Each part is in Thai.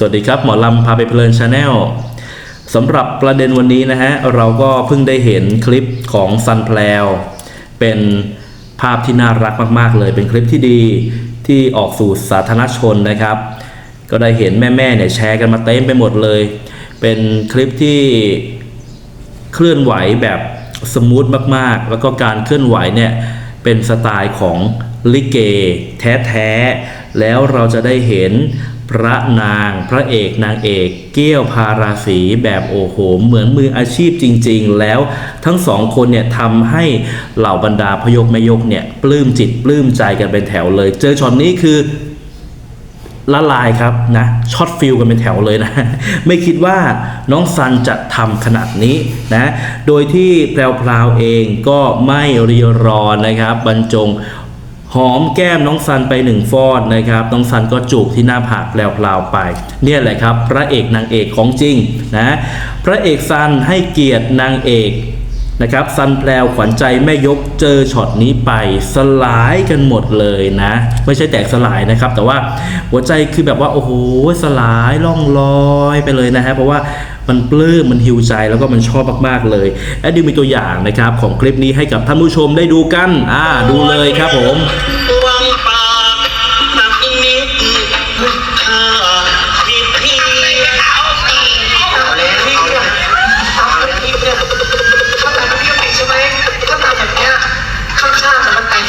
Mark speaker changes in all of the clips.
Speaker 1: สวัสดีครับ หมอลำพาไปเพลินชาแนลสำหรับประเด็นวันนี้นะฮะ เราก็เพิ่งได้เห็นคลิปของซันแพลวเป็นภาพที่น่ารักมากๆ เลย เป็นคลิปที่ดีที่ออกสู่สาธารณชนนะครับ ก็ได้เห็นแม่ๆเนี่ยแชร์กันมาเต็มไปหมดเลย เป็นคลิปที่เคลื่อนไหวแบบสมูทมากๆ แล้วก็การเคลื่อนไหวเนี่ยเป็นสไตล์ของลิเกแท้ๆ แล้วเราจะได้เห็น พระนางพระเอกนางเอกเกี้ยวพาราศีแบบโอ้โห เหมือนมืออาชีพจริง ๆ แล้วทั้งสองคนเนี่ยทำให้เหล่าบรรดาพยกแม่ยกเนี่ยปลื้มจิตปลื้มใจกันเป็นแถวเลย เจอช็อตนี้คือละลายครับนะช็อตฟิลกันเป็นแถวเลยนะ ไม่คิดว่าน้องซันจะทำขนาดนี้นะ โดยที่แพรวๆเองก็ไม่รีรอนะครับ บรรจง หอมแก้มน้องซันไปหนึ่งฟอดนะครับ น้องซันก็จูบที่หน้าผากแพรวๆไป เนี่ยแหละครับ พระเอกนางเอกของจริงนะ พระเอกซันให้เกียรตินางเอกนะครับซันแพลวขวัญใจแม่ยกเจอช็อตนี้ไปสลายกันหมดเลยนะ ไม่ใช่แตกสลายนะครับ แต่ว่าหัวใจคือแบบว่าโอ้โหสลายล่องลอยไปเลยนะฮะเพราะว่า มันปลื้มมันหิวใจแล้วก็มันชอบมากๆเลยแอดดิวมีตัวอย่างนะครับของคลิปนี้ให้กับท่านผู้ชมได้ดูกัน อ่าดูเลยครับผม
Speaker 2: วางปาตักนิดนิดเอาตีเอาแล้วเอาแล้วเอาแล้วพี่เนี่ยถ้าติดใช่ไหมถ้าตามแบบเนี้ยข้ามชาติจะมันแต่ง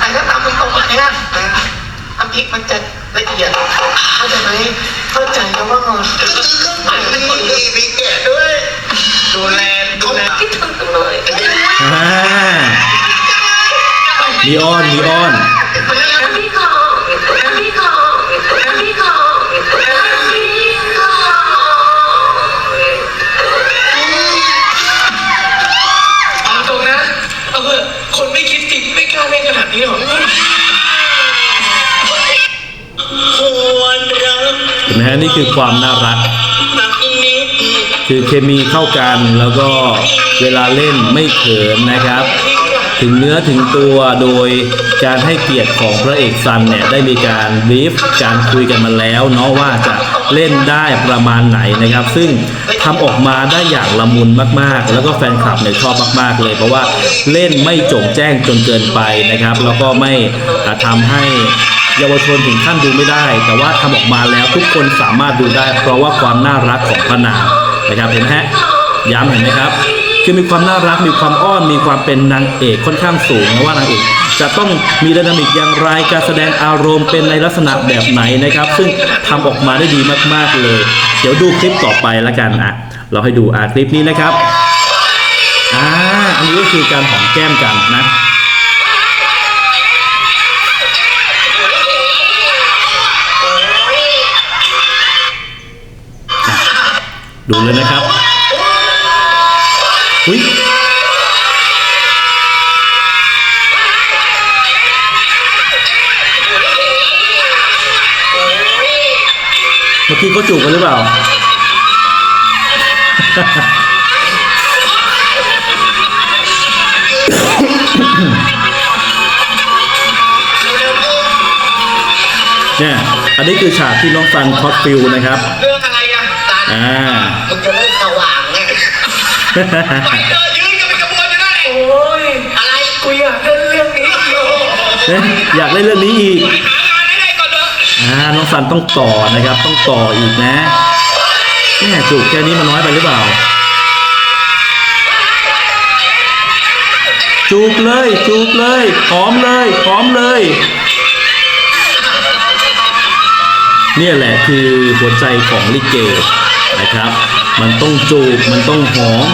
Speaker 2: แต่ถ้าตามตรงแบบเนี้ยอันพริกมันจะ เอียดเข้าใจไหมเข้าใจแล้วว่างอนจะซื้อเครื่องปั่นเป็นคนดีมีแกะด้วย ดูแลดูแลคิดถึงจังเลย
Speaker 1: อ่ามีอ้อนมีอ้อน
Speaker 3: พี่ขอพี่ขอพี่
Speaker 2: นะนี่คือควา
Speaker 1: มน่ารัก คือเคมีเข้ากันแล้วก็เวลาเล่นไม่เขินนะครับ ถึงเนื้อถึงตัวโดยการให้เกียรติของพระเอกซันเนี่ยได้มีการบีฟการคุยกันมาแล้วเนาะว่าจะเล่นได้ประมาณไหนนะครับ ซึ่งทำออกมาได้อย่างละมุนมากๆ แล้วก็แฟนคลับเนี่ยชอบมากๆเลย เพราะว่าเล่นไม่โจงแจ้งจนเกินไปนะครับ แล้วก็ไม่อ่าทำให้ เยาวชนถึงขั้นดูไม่ได้ แต่ว่าทำออกมาแล้วทุกคนสามารถดูได้ เพราะว่าความน่ารักของพระนางนะครับเห็นไหมฮะย้ำเห็นไหมครับคือมีความน่ารักมีความอ้อนมีความเป็นนางเอกค่อนข้างสูงนะว่านางเอกจะต้องมีดนามิกอย่างไรการแสดงอารมณ์เป็นในลักษณะแบบไหนนะครับ ซึ่งทำออกมาได้ดีมากๆเลย เดี๋ยวดูคลิปต่อไปแล้วกันอะเราให้ดูอะคลิปนี้นะครับอ่าอันนี้ก็คือการหอมแก้มกันนะ ดูเลยนะครับอุ้ยเมื่อกี้เขาจูบกันหรือเปล่า เนี่ย อันนี้คือฉากที่น้องฟันท็อตฟิลนะครับ
Speaker 2: องอะไรอะตา
Speaker 1: อ่า
Speaker 2: มึงจะเล่นสว่างไงไปเจอยืนกันเป็นกระบวนอยู่นั่นแหละโอ้ยอะไรกูอยากเล่นเรื่องนี้อยู่
Speaker 1: เอ๊ะอยากเล่นเรื่องนี้อีก
Speaker 2: หางานให้ได้ก่อนเถอะ
Speaker 1: อ่าน้องฟันต้องต่อนะครับ ต้องต่ออีกนะแม่จูบแค่นี้มันน้อยไปหรือเปล่า จูบเลยจูบเลยหอมเลยหอมเลย เนี่ยแหละคือหัวใจของลิเก นะครับ มันต้องจูบมันต้องหอม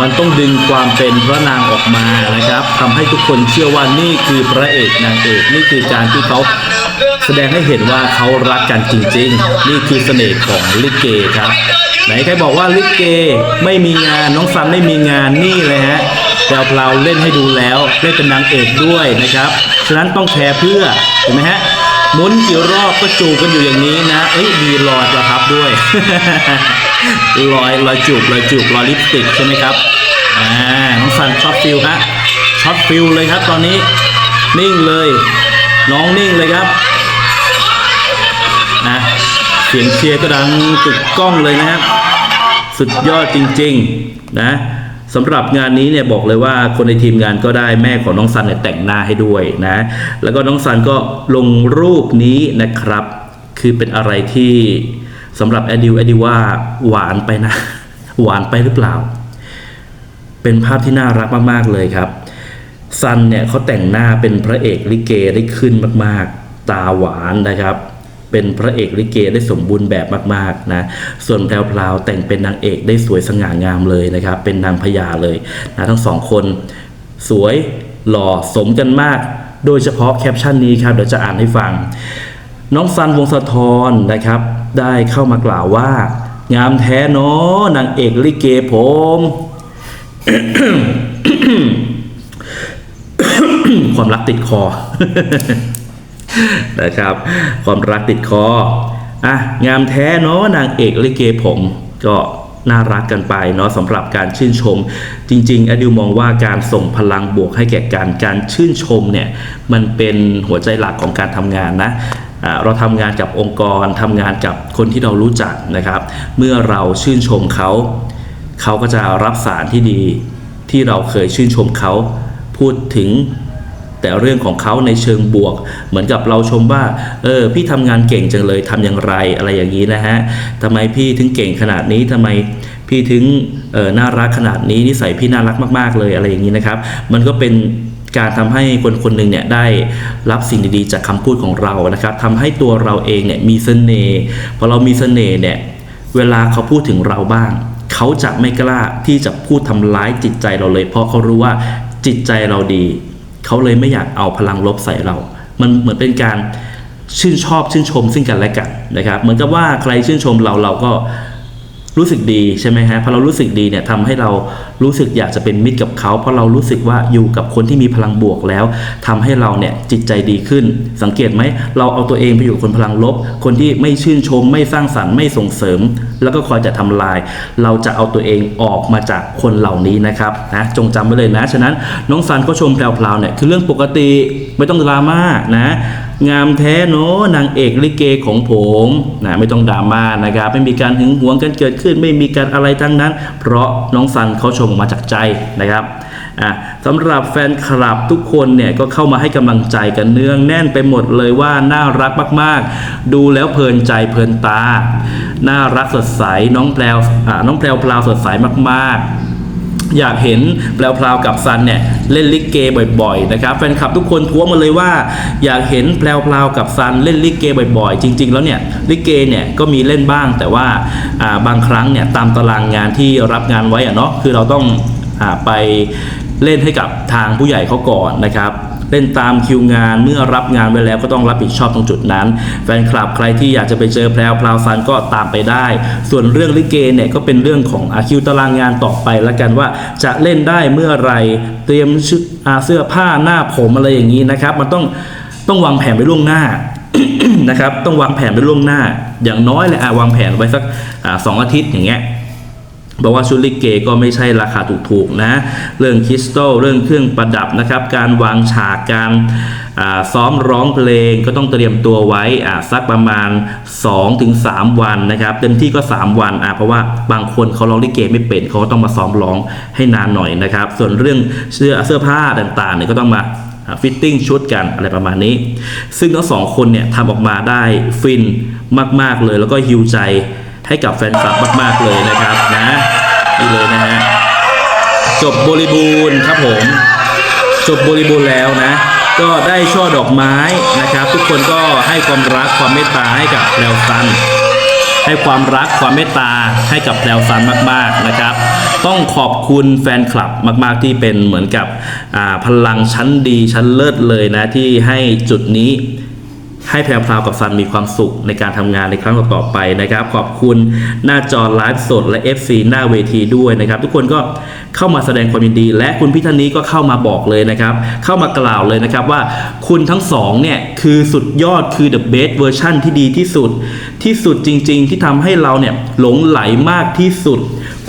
Speaker 1: มันต้องดึงความเป็นพระนางออกมานะครับทำให้ทุกคนเชื่อว่านี่คือพระเอกนางเอกนี่คือการที่เขาแสดงให้เห็นว่าเขารักกันจริง ๆ นี่คือเสน่ห์ของลิเกครับ ไหนใครบอกว่าลิเกไม่มีงานน้องซันไม่มีงานนี่เลยฮะแววเราเล่นให้ดูแล้วเล่นเป็นนางเอกด้วยนะครับฉะนั้นต้องแชร์เพื่อเห็นไหมฮะ หมุนกี่รอบก็จูบกันอยู่อย่างนี้นะ เอ้ยมีรอยประทับด้วยรอยรอยจูบรอยจูบรอยลิปสติกใช่ไหมครับอ่าน้องซันช็อตฟิลฮะช็อตฟิลเลยครับตอนนี้นิ่งเลย น้องนิ่งเลยครับนะเสียงเชียร์ก็ดังกึกก้องเลยนะครับ สุดยอดจริง ๆ นะ สำหรับงานนี้เนี่ยบอกเลยว่าคนในทีมงานก็ได้แม่ของน้องซันเนี่ยแต่งหน้าให้ด้วยนะ แล้วก็น้องซันก็ลงรูปนี้นะครับ คือเป็นอะไรที่สำหรับแอดิวแอดิว่าหวานไปนะ หวานไปหรือเปล่า เป็นภาพที่น่ารักมากๆเลยครับซันเนี่ยเขาแต่งหน้าเป็นพระเอกลิเกได้ขึ้นมากๆ ตาหวานนะครับ เป็นพระเอกลิเกได้สมบูรณ์แบบมากๆนะส่วนแพรวพราวแต่งเป็นนางเอกได้สวยสง่างามเลยนะครับ เป็นนางพญาเลยนะทั้งสองคนสวยหล่อสมกันมาก โดยเฉพาะแคปชั่นนี้ครับเดี๋ยวจะอ่านให้ฟัง น้องซันวงศธรนะครับ ได้เข้ามากล่าวว่า งามแท้เนาะนางเอกลิเกผมความรักติดคอ นะครับ ความรักติดคออะงามแท้เนาะนางเอกลิเกผมก็น่ารักกันไปเนาะสำหรับการชื่นชม จริง ๆอดิวมองว่าการส่งพลังบวกให้แก่การการชื่นชมเนี่ยมันเป็นหัวใจหลักของการทำงานนะเราทำงานกับองค์กรทำงานกับคนที่เรารู้จักนะครับ เมื่อเราชื่นชมเขา เขาก็จะรับสารที่ดีที่เราเคยชื่นชมเขา พูดถึง แต่เรื่องของเขาในเชิงบวก เหมือนกับเราชมว่าเออพี่ทำงานเก่งจังเลยทำอย่างไรอะไรอย่างนี้นะฮะทำไมพี่ถึงเก่งขนาดนี้ทำไมพี่ถึงเออน่ารักขนาดนี้นิสัยพี่น่ารักมากๆเลยอะไรอย่างนี้นะครับ มันก็เป็นการทำให้คนคนหนึ่งเนี่ยได้รับสิ่งดีๆ จากคำพูดของเรานะครับทำให้ตัวเราเองเนี่ยมีเสน่ห์พอเรามีเสน่ห์เนี่ยเวลาเขาพูดถึงเราบ้าง เขาจะไม่กล้าที่จะพูดทำร้ายจิตใจเราเลย เพราะเขารู้ว่าจิตใจเราดี เขาเลยไม่อยากเอาพลังลบใส่เรา มันเหมือนเป็นการชื่นชอบชื่นชมซึ่งกันและกันนะครับเหมือนกับว่าใครชื่นชมเราเราก็รู้สึกดีใช่ไหมฮะพอเรารู้สึกดีเนี่ยทำให้เรา รู้สึกอยากจะเป็นมิตรกับเขา เพราะเรารู้สึกว่าอยู่กับคนที่มีพลังบวกแล้วทำให้เราเนี่ยจิตใจดีขึ้น สังเกตไหมเราเอาตัวเองไปอยู่คนพลังลบ คนที่ไม่ชื่นชม ไม่สร้างสรรค์ไม่ส่งเสริม แล้วก็คอยจะทำลาย เราจะเอาตัวเองออกมาจากคนเหล่านี้นะครับนะจงจำไว้เลยนะฉะนั้นน้องซันก็ชมแพรวๆเนี่ยคือเรื่องปกติไม่ต้องดราม่านะ งามแท้เนอะนางเอกลิเกของผมนะไม่ต้องดราม่านะครับ ไม่มีการหึงหวงกันเกิดขึ้น ไม่มีการอะไรทั้งนั้น เพราะน้องซันเขาชมออกมาจากใจนะครับอะสำหรับแฟนคลับทุกคนเนี่ยก็เข้ามาให้กำลังใจกันเนืองแน่นไปหมดเลยว่าน่ารักมากๆ ดูแล้วเพลินใจเพลินตา น่ารักสดใสน้องแพรวน้องแพรวพราวสดใสมากๆ อยากเห็นแพรวกับซันเนี่ยเล่นลิเกบ่อยๆนะครับแฟนคลับทุกคนท้วงมาเลยว่า อยากเห็นแพรวกับซันเล่นลิเกบ่อยๆ จริง ๆ แล้วเนี่ยลิเกเนี่ยก็มีเล่นบ้าง แต่ว่าบางครั้งเนี่ยตามตารางงานที่รับงานไว้อะเนาะคือเราต้องไปเล่นให้กับทางผู้ใหญ่เขาก่อนนะครับ เล่นตามคิวงานเมื่อรับงานไว้แล้วก็ต้องรับผิดชอบตรงจุดนั้น แฟนคลับใครที่อยากจะไปเจอแพรวพราวซันก็ตามไปได้ ส่วนเรื่องลิเกเนี่ยก็เป็นเรื่องของอาคิวตารางงานต่อไปล้วกันว่าจะเล่นได้เมื่อไรเตรียมชุดอาเสื้อผ้าหน้าผมอะไรอย่างนี้นะครับ มันต้องต้องวางแผนไว้ล่วงหน้านะครับต้องวางแผนไว้ล่วงหน้า อย่างน้อยเลยอะวางแผนไว้สักสองอาทิตย์อย่างเงี้ย บอกว่าชุดลิเกก็ไม่ใช่ราคาถูกๆนะ เรื่องคริสตัลเรื่องเครื่องประดับนะครับ การวางฉากการซ้อมร้องเพลงก็ต้องเตรียมตัวไว้สักประมาณ 2-3 วันนะครับ เต็มที่ก็ 3 วันเพราะว่าบางคนเขาร้องลิเกไม่เป็นเขาก็ต้องมาซ้อมร้องให้นานหน่อยนะครับ ส่วนเรื่องเสื้อเสื้อผ้าต่างๆเนี่ยก็ต้องมาฟิตติ้งชุดกันอะไรประมาณนี้ ซึ่งทั้งสองคนเนี่ยทำออกมาได้ฟินมากๆเลยแล้วก็ฮิวใจ ให้กับแฟนคลับมาก ๆ เลยนะครับนะนี่เลยนะฮะจบบริบูรณ์ครับผม จบบริบูรณ์แล้วนะ ก็ได้ช่อดอกไม้นะครับ ทุกคนก็ให้ความรักความเมตตาให้กับแพรวซันให้ความรักความเมตตาให้กับแพรวซันมาก ๆนะครับ ต้องขอบคุณแฟนคลับมาก ๆ ที่เป็นเหมือนกับพลังชั้นดีชั้นเลิศเลยนะที่ให้จุดนี้ ให้แพรพราวกับซันมีความสุขในการทำงานในครั้งต่อๆไปนะครับ ขอบคุณหน้าจอไลฟ์สดและ FC หน้าเวทีด้วยนะครับ ทุกคนก็เข้ามาแสดงความยินดี และคุณพี่ท่านนี้ก็เข้ามาบอกเลยนะครับ เข้ามากล่าวเลยนะครับว่าคุณทั้งสองเนี่ย คือสุดยอดคือ the best version ที่ดีที่สุด ที่สุดจริง ๆ ที่ทำให้เราเนี่ยหลงไหลมากที่สุด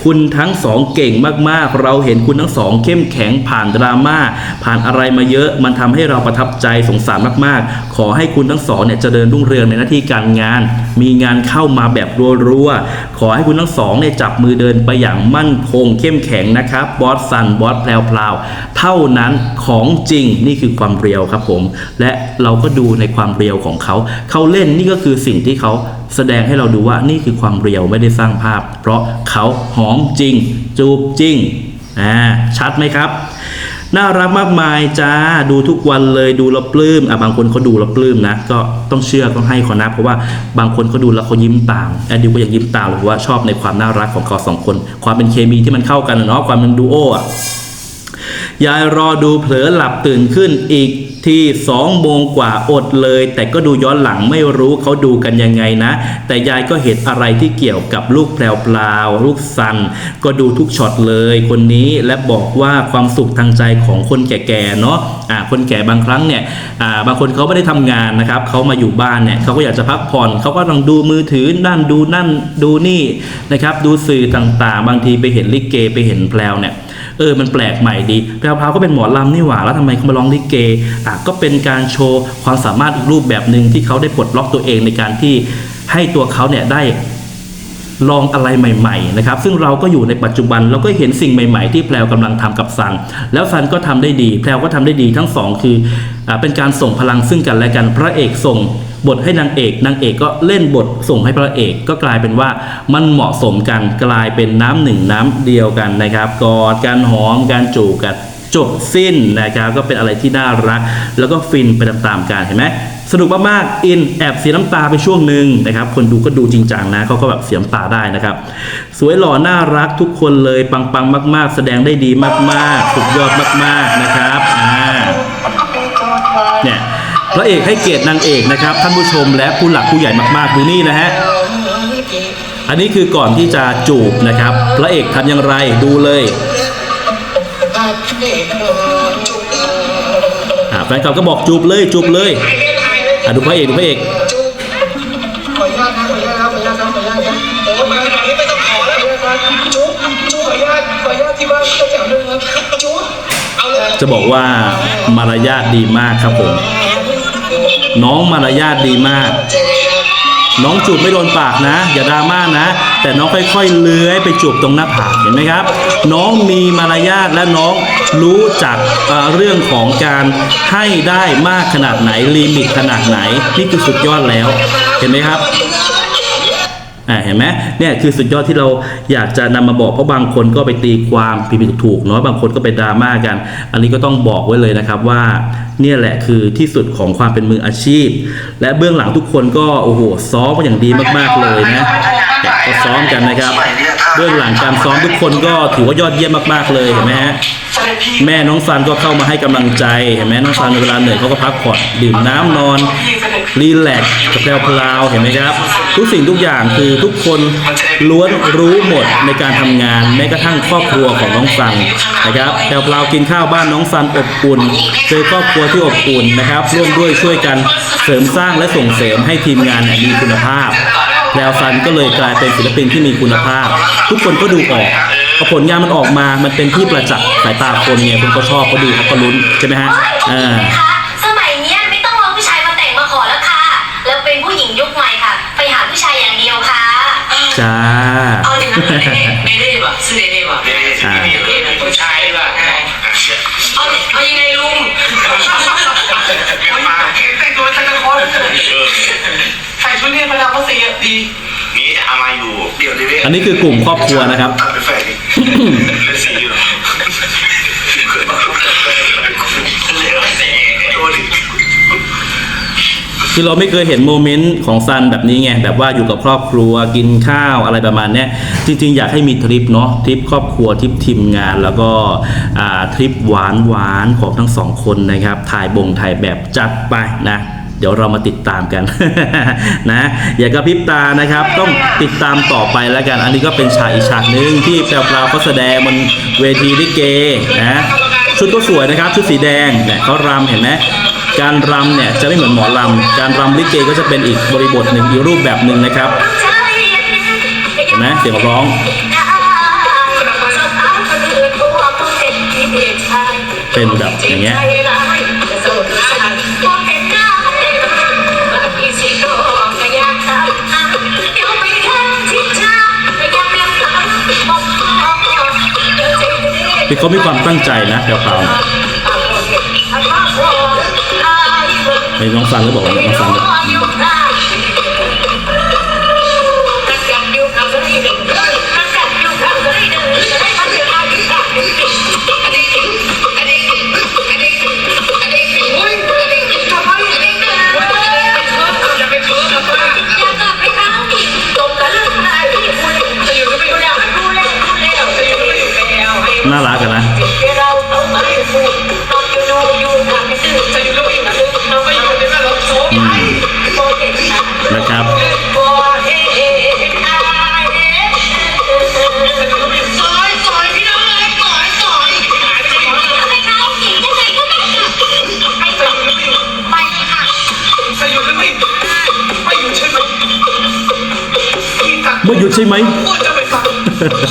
Speaker 1: คุณทั้งสองเก่งมากๆ เราเห็นคุณทั้งสองเข้มแข็งผ่านดราม่าผ่านอะไรมาเยอะ มันทำให้เราประทับใจสงสารมากๆ ขอให้คุณทั้งสองเนี่ยเจริญรุ่งเรืองในหน้าที่การงาน มีงานเข้ามาแบบรัวๆขอให้คุณทั้งสองเนี่ยจับมือเดินไปอย่างมั่นคง เข้มแข็งนะครับบอสซันบอสแพรวพราวเท่านั้นของจริงนี่คือความเรียวครับผม และเราก็ดูในความเรียวของเขา เขาเล่นนี่ก็คือสิ่งที่เขา แสดงให้เราดูว่านี่คือความเรียวไม่ได้สร้างภาพ เพราะเขาหอมจริง จูบจริงอ่าชัดไหมครับ น่ารักมากมายจ้าดูทุกวันเลยดูแล้วปลื้มอะบางคนเขาดูแล้วปลื้มนะ ก็ต้องเชื่อต้องให้เขานะเพราะว่าบางคนเขาดูแล้วเขายิ้มตามแอดดิวก็ยากยิ้มตามเลยเพราะว่าชอบในความน่ารักของเขาสองคน ความเป็นเคมีที่มันเข้ากันเนาะความเป็นดูโออะยายรอดูเผลอหลับตื่นขึ้นอีก ที่สองโมงกว่าอดเลย แต่ก็ดูย้อนหลังไม่รู้เขาดูกันยังไงนะ แต่ยายก็เห็นอะไรที่เกี่ยวกับลูกแพรวพลาวลูกซันก็ดูทุกช็อตเลยคนนี้และบอกว่าความสุขทางใจของคนแก่ๆเนาะอ่าคนแก่บางครั้งเนี่ยอ่าบางคนเขาไม่ได้ทำงานนะครับเขามาอยู่บ้านเนี่ยเขาก็อยากจะพักผ่อนเขาก็ต้องดูมือถือนั่นดูนั่นดูนี่นะครับดูสื่อต่างๆ บางทีไปเห็นลิเกไปเห็นแพรวเนี่ย เออมันแปลกใหม่ดีแพรวพราวก็เป็นหมอลำนี่หว่าแล้วทำไมเขามาร้องลิเกอะก็เป็นการโชว์ความสามารถอีกรูปแบบหนึ่งที่เขาได้ปลดล็อกตัวเองในการที่ให้ตัวเขาเนี่ยได้ ลองอะไรใหม่ๆนะครับซึ่งเราก็อยู่ในปัจจุบันเราก็เห็นสิ่งใหม่ ๆ ที่แพรวกำลังทำกับซันแล้วซันก็ทำได้ดีแพรวก็ทำได้ดีทั้งสองคืออเป็นการส่งพลังซึ่งกันและกันพระเอกส่งบทให้นางเอกนางเอกก็เล่นบทส่งให้พระเอกก็กลายเป็นว่ามันเหมาะสมกันกลายเป็นน้ำหนึ่งน้ำเดียวกันนะครับกอดกันหอมกันจูบกันจบสิ้นนะครับก็เป็นอะไรที่น่ารัก แล้วก็ฟินไปตามๆกันเห็นไหม สนุกมากๆอินแอบเสียน้ำตาไปช่วงหนึ่งนะครับ คนดูก็ดูจริงจังนะเขาก็แบบเสียน้ำตาได้นะครับ สวยหล่อน่ารักทุกคนเลยปังๆ มาก ๆ แสดงได้ดีมากๆ สุดยอดมากๆนะครับอ่าเนี่ยพระเอกให้เกียรตินางเอกนะครับ ท่านผู้ชมและผู้หลักผู้ใหญ่มากๆ ดูนี่นะฮะอันนี้คือก่อนที่จะจูบนะครับ พระเอกทำอย่างไรดูเลยแฟนคลับก็บอกจูบเลยจูบเลย อะดูพระเอกดูพระเอก
Speaker 4: ขออนุญาตนะขออนุญาตครับขออนุญาตครับขออนุญาตครับ
Speaker 2: โอ้มาขนาดนี้ไม่ต้องขอแล้ว
Speaker 4: จุ๊บจุ๊บขออนุญาตขออนุญาตที่บ้านก็จ๋วเลยครับจุ๊บ
Speaker 2: เอาเลย
Speaker 1: จะบอกว่ามารยาทดีมากครับผม น้องมารยาทดีมาก น้องจูบไม่โดนปากนะ อย่าดราม่านะ แต่น้องค่อยๆเลื้อยไปจูบตรงหน้าผากเห็นไหมครับ น้องมีมารยาทและน้องรู้จักเเรื่องของการให้ได้มากขนาดไหนลิมิตขนาดไหนนี่คือสุดยอดแล้ว เห็นไหมครับ อ่าเห็นไหมเนี่ยคือสุดยอดที่เราอยากจะนำมาบอกเพราะบางคนก็ไปตีความผิดๆถูกๆเนาะบางคนก็ไปดราม่ากัน อันนี้ก็ต้องบอกไว้เลยนะครับว่าเนี่ยแหละคือที่สุดของความเป็นมืออาชีพ และเบื้องหลังทุกคนก็โอ้โหซ้อมมาอย่างดีมากๆเลยนะเนี่ยก็ซ้อมกันนะครับ เบื้องหลังการซ้อมทุกคนก็ถือว่ายอดเยี่ยมมากๆเลยเห็นไหมฮะแม่น้องซันก็เข้ามาให้กำลังใจเห็นไหมน้องซันเวลาเหนื่อยเขาก็พักผ่อนดื่มน้ำนอนรีแลกซ์กับแพรวพลาวเห็นไหมครับ ทุกสิ่งทุกอย่างคือทุกคนล้วนรู้หมดในการทำงานแม้กระทั่งครอบครัวของน้องซันนะครับแพรวพลาวกินข้าวบ้านน้องซันอบอุ่นเจอครอบครัวที่อบอุ่นนะครับร่วมด้วยช่วยกันเสริมสร้างและส่งเสริมให้ทีมงานมีคุณภาพ แพรวซันก็เลยกลายเป็นศิลปินที่มีคุณภาพ ทุกคนก็ดูออกพอผลงานมันออกมา มันเป็นที่ประจักษ์สายตาคนไงคนก็ชอบเขาดูเขาก็ลุ้นใช่ไหมฮะอ่า
Speaker 3: คะสมัยเนี้ยไม่ต้องรอผู้ชายมาแต่งมาขอแล้วค่ะ แล้วเป็นผู้หญิงยุคใหม่ค่ะ ไปหาผู้ชายอย่างเดียวค่ะ
Speaker 1: จ้า
Speaker 5: เอาอย่างนั้นไม่ได้ป่ะซื้อได้ป่ะ
Speaker 1: อ่า
Speaker 2: ผู้ชายป่ะ
Speaker 5: เอาเอายังไงลุง
Speaker 2: เมียมา
Speaker 4: แต่งตัวเป็นตะคอนใส่ชุดนี้มาแล้วก็เสียดี
Speaker 2: นี่จะเอามาอยู่เดี๋ยวเลย
Speaker 1: อั นนี้คือกลุ่มครอบครัวนะครับ คือเราไม่เคยเห็นโมเมนต์ของซันแบบนี้ไงแบบว่าอยู่กับครอบครัวกินข้าวอะไรประมาณเนี้ยจริง ๆ อยากให้มีทริปเนาะทริปครอบครัวทริปทีมงาน แล้วก็อ่าทริปหวานหวานๆของทั้งสองคนนะครับถ่ายบงถ่ายแบบจัดไปนะ เดี๋ยวเรามาติดตามกัน นะอย่ากระพริบตานะครับ ต้องติดตามต่อไปแล้วกัน อันนี้ก็เป็นฉากอีกฉากหนึ่งที่แปลปวๆก็แสดงบนเวทีลิเกนะชุดก็สวยนะครับชุดสีแดงเนี่ยเขารำเห็นไหมการรำเนี่ยจะไม่เหมือนหมอรำการรำลิเกก็จะเป็นอีกบริบทหนึ่งอีกรูปแบบหนึ่งนะครับเห็นไหมเสียงร้องเป็นแบบอย่างเงี้ย ที่เขามีความตั้งใจนะแพรวๆนะไอ้น้องซันก็บอกว่าน้องซัน
Speaker 2: ไม่
Speaker 4: ห
Speaker 1: ยุดใช่ไหม
Speaker 4: ว่าจะไปฟัง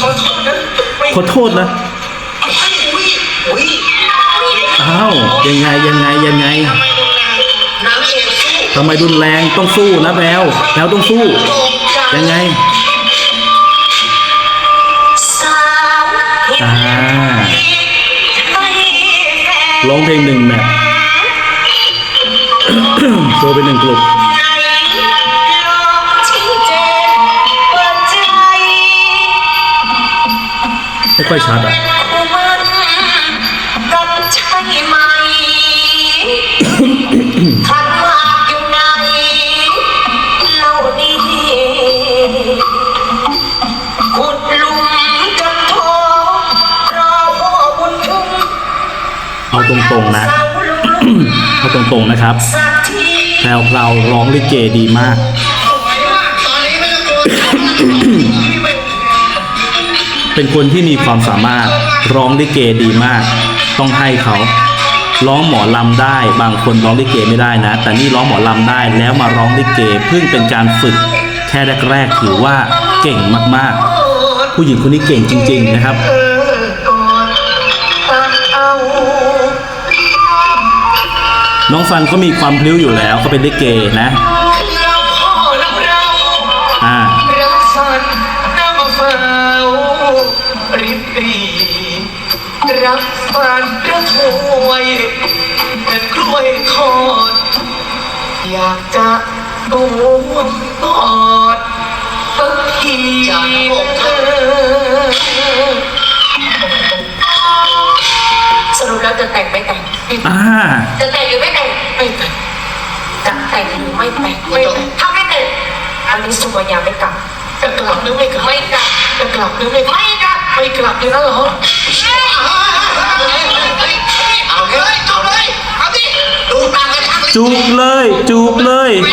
Speaker 4: ขอโทษนะไม่
Speaker 1: ขอโทษนะ
Speaker 2: อุ้ยอุ้ย
Speaker 1: อ้าวยังไงยังไงยังไง
Speaker 2: ทำไมโรงงานน้ำเองสู้
Speaker 1: ทำไมรุนแรงต้องสู้นะแพรวแพรวต้องสู้
Speaker 2: ตกใจ
Speaker 1: ยังไงอ่าร้องเพลงหนึ่งแมทโชว์ไปหนึ่งกลุ่ม ไม่ค่อยชัดอะ
Speaker 3: เอา
Speaker 1: ตรงๆนะ เอาตรงๆนะครับแพรวพราร้องลิเกดีมาก เป็นคนที่มีความสามารถร้องลิเกดีมาก ต้องให้เขาร้องหมอลำได้ บางคนร้องลิเกไม่ได้นะ แต่นี่ร้องหมอลำได้แล้วมาร้องลิเกเพิ่งเป็นการฝึกแค่แรกๆถือว่าเก่งมากๆ ผู้หญิงคนนี้เก่งจริง ๆ นะครับ
Speaker 3: น้อ
Speaker 1: งฟันเขามีความพลิ้วอยู่แล้วเขาเป็นลิเกนะ
Speaker 4: รักฟันรักหวยเป็นกล้วยทอด อยากจะดูกอดสักทีเธอ
Speaker 3: สรุปแล้วจะแต่งไม่แต่ง
Speaker 1: อ่า
Speaker 3: จะแต่งหรือไม่แต่ง
Speaker 4: ไม่แต่ง
Speaker 3: จะแต่งหรือไม่แต่ง
Speaker 4: ไม่แต่ง
Speaker 3: ถ้าไม่แต่งอันนี้สุวรรณาไม่กลับ
Speaker 4: จะกลับหรือไม่กลับ
Speaker 3: ไม่กลับ
Speaker 4: จะกลับหรือไม่กลับ
Speaker 3: ไม่กลับ
Speaker 4: ไม่กลับเลยนะเหรอ
Speaker 2: เอาเลยเอาเลยเอาดิดูตามกันทัก
Speaker 1: จูบเลยจูบเลย
Speaker 4: ไม่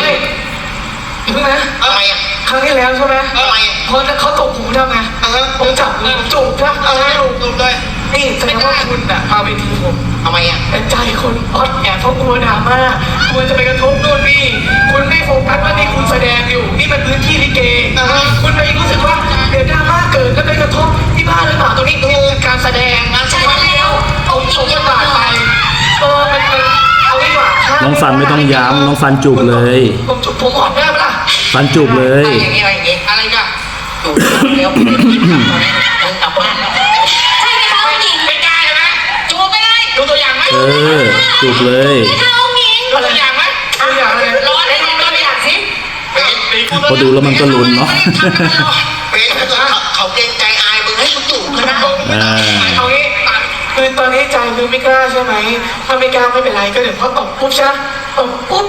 Speaker 4: ถึงนะ
Speaker 2: ทำไมอะ
Speaker 4: ครั้งที่แล้วใช่ไหม
Speaker 2: ทำไมอะ
Speaker 4: พอเขาตกหูทำไง
Speaker 2: เออ
Speaker 4: ผมจับหูผมจูบใช่ไหม
Speaker 2: เออดูเลย
Speaker 4: นี่แสดงว่าคุณอะพาไปทีผม
Speaker 2: ทำไมอะ
Speaker 4: แต่ใจคนออดแอบเพราะกลัวดราม่ากลัวจะไปกระทบโน่นนี่คุณไม่โฟกัสว่านี่คุณแสดงอยู่ นี่มันพื้นที่ลิเก
Speaker 2: อ่าฮะ
Speaker 4: คุณไปรู้สึกว่าเดี๋ยวดราม่าเกิดแล้วไปกระทบที่บ้านหรือเปล่าตรงนี้คือการแสดงงานแสดงแล้วผมสมบทบาทไปเออมันมันเอาดีกว่าถ้า
Speaker 1: น้องฟันไม่ต้องย้ำน้องฟันจูบเลย
Speaker 4: ผมจูบผมหอมได้ไหมล่ะ
Speaker 1: ฟันจูบเลย
Speaker 2: อย่างนี้อย่างนี้อะไรกันดูเดี๋ยวมึงกลับบ้าน เอ
Speaker 1: อจูบเลย
Speaker 3: ใช่ไหมคะองค์หญิง
Speaker 2: ดูตัวอย่างไหม
Speaker 4: ตัวอย่างอะไร
Speaker 2: ร้อนให้ดูตัวอย่างสิ
Speaker 1: พอดูแล้วมันก็ลุ้นเนาะ
Speaker 2: เป็นเขาเขาเกรงใจอายมึงให้กูจูบเขานะ
Speaker 1: อ่า
Speaker 4: เอางี้คือตอนนี้ใจคือไม่กล้าใช่ไหมถ้าไม่กล้าไม่เป็นไรก็เดี๋ยวพอตบปุ๊บใช่ไหมตบปุ๊บ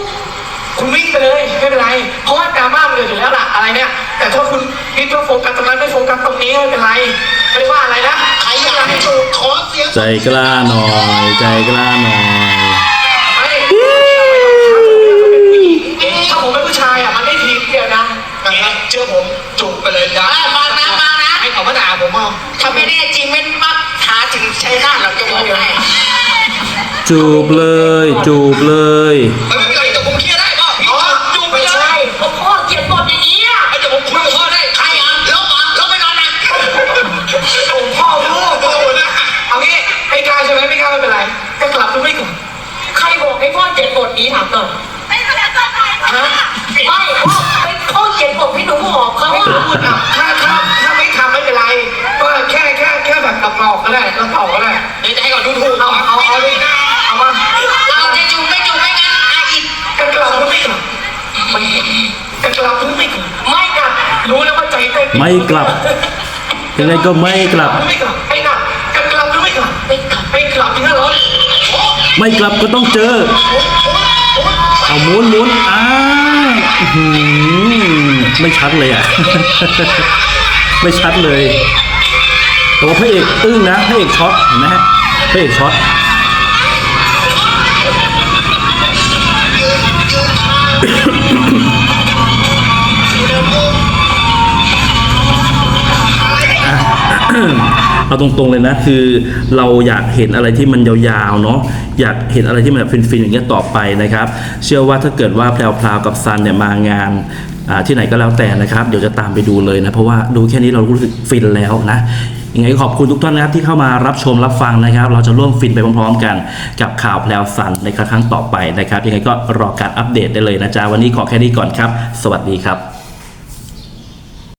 Speaker 4: คุณวิ่งไปเลยไม่เป็นไร เพราะว่าดราม่ามันเกิดอยู่แล้วล่ะอะไรเนี่ย แต่ถ้าคุณคิดว่าโฟกัสตรงนั้นไม่โฟกัสตรงนี้ไม่เป็นไรไม่ได้ว่าอะไรนะ
Speaker 2: ใครอยากให้จูบขอเสียง
Speaker 1: ใจกล้าหน่อย ใจกล้าหน่อย
Speaker 4: ไม่ถ้าผมเป็นผู้ชายอะมันไม่ทีเดียวนะเชื่อผมจูบไปเลยนะ
Speaker 2: ฟังนะฟังนะ
Speaker 4: ให้เขามาด่าผมเอา
Speaker 2: ถ้าไม่แน่จริงไม่มักหาถึงใช้หน้าเราจะบอกให้
Speaker 1: จูบเลย จูบเลย
Speaker 2: ไม่เป็นไรแต่ผมเคลีย ไม่กลั
Speaker 1: บยังไงก็ไม่กลับ
Speaker 4: ไม่กลับไม่กลับจะกลับหรือไม่กลับไม่กลับไม่กลับจริงเหรอ
Speaker 1: ไม่กลับก็ต้องเจอ เอาหมุนหมุนอ้าอื้อหือไม่ชัดเลยอะ ไม่ชัดเลยแต่ว่าพระเอกอึ้งนะพระเอกช็อตเห็นไหมฮะพระเอกช็อต เอาตรงๆเลยนะคือเราอยากเห็นอะไรที่มันยาวๆเนาะอยากเห็นอะไรที่มันแบบฟินๆอย่างเงี้ยต่อไปนะครับ เชื่อว่าถ้าเกิดว่าแพรวๆกับซันเนี่ยมางานที่ไหนก็แล้วแต่นะครับ เดี๋ยวจะตามไปดูเลยนะ เพราะว่าดูแค่นี้เรารู้สึกฟินแล้วนะยังไงขอบคุณทุกท่านนะครับที่เข้ามารับชมรับฟังนะครับ เราจะร่วมฟินไปพร้อมๆกันกับข่าวแพรวซันในครั้งต่อไปนะครับ ยังไงก็รอการอัปเดตได้เลยนะจ๊ะวันนี้ขอแค่นี้ก่อนครับ สวัสดีครับ